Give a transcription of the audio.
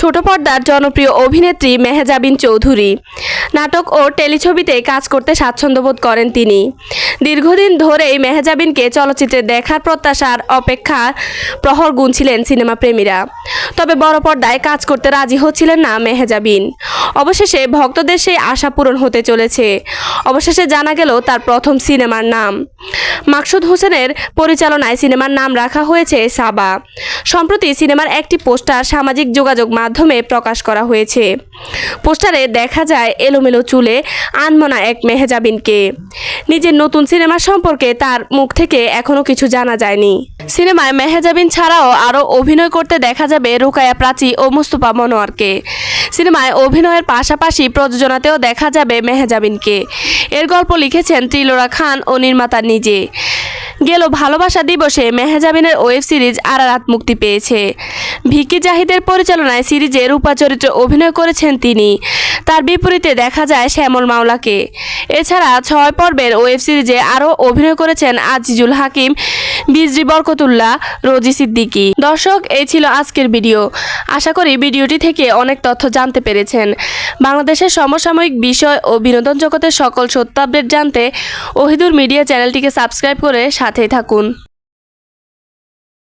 ছোট পর্দার জনপ্রিয় অভিনেত্রী মেহেজাবিন চৌধুরী। নাটক ও টেলিছবিতে কাজ করতে স্বাচ্ছন্দ্য বোধ করেন তিনি। দীর্ঘদিন ধরেই মেহেজাবিনকে চলচ্চিত্রে দেখার প্রত্যাশার অপেক্ষা প্রহর গুনছিলেন সিনেমা প্রেমীরা তবে বড় পর্দায় কাজ করতে রাজি হচ্ছিলেন না মেহেজাবিন। অবশেষে ভক্তদের সেই আশা পূরণ হতে চলেছে। অবশেষে জানা গেল তার প্রথম সিনেমার নাম। মাকসুদ হোসেনের পরিচালনায় সিনেমার নাম রাখা হয়েছে সাবা। সম্প্রতি সিনেমার একটি পোস্টার সামাজিক যোগাযোগ মাধ্যমে প্রকাশ করা হয়েছে। পোস্টারে দেখা যায় এলোমেলো চুলে আনমনা এক মেহেজাবিনকে। নিজের নতুন সিনেমা সম্পর্কে তার মুখ থেকে এখনও কিছু জানা যায়নি। সিনেমায় মেহেজাবিন ছাড়াও আরও অভিনয় করতে দেখা যাবে রুকায়া প্রাচী ও মুস্তফা মনোয়ারকে। সিনেমায় অভিনয়ের পাশাপাশি প্রযোজনাতেও দেখা যাবে মেহেজাবিনকে। এর গল্প লিখেছেন ত্রিলোরা খান ও নির্মাতা নিজে। গেল ভালোবাসা দিবসে মেহেজাবিনের ওয়েব সিরিজ আরারাত মুক্তি পেয়েছে। ভিকি জাহিদের পরিচালনায় সিরিজে রূপা চরিত্রে অভিনয় করেছেন তিনি। তার বিপরীতে দেখা যায় শ্যামল মাওলাকে। এছাড়া ছয় পর্বের ওয়েব সিরিজে আরও অভিনয় করেছেন আজিজুল হাকিম, বিজরি বরকতুল্লাহ, রোজি সিদ্দিকী। দর্শক, এই ছিল আজকের ভিডিও। আশা করি ভিডিওটি থেকে অনেক তথ্য জানতে পেরেছেন। বাংলাদেশের সমসাময়িক বিষয় ও বিনোদন জগতের সকল সত্য আপডেট জানতে ওহিদুর মিডিয়া চ্যানেলটিকে সাবস্ক্রাইব করে সাথেই থাকুন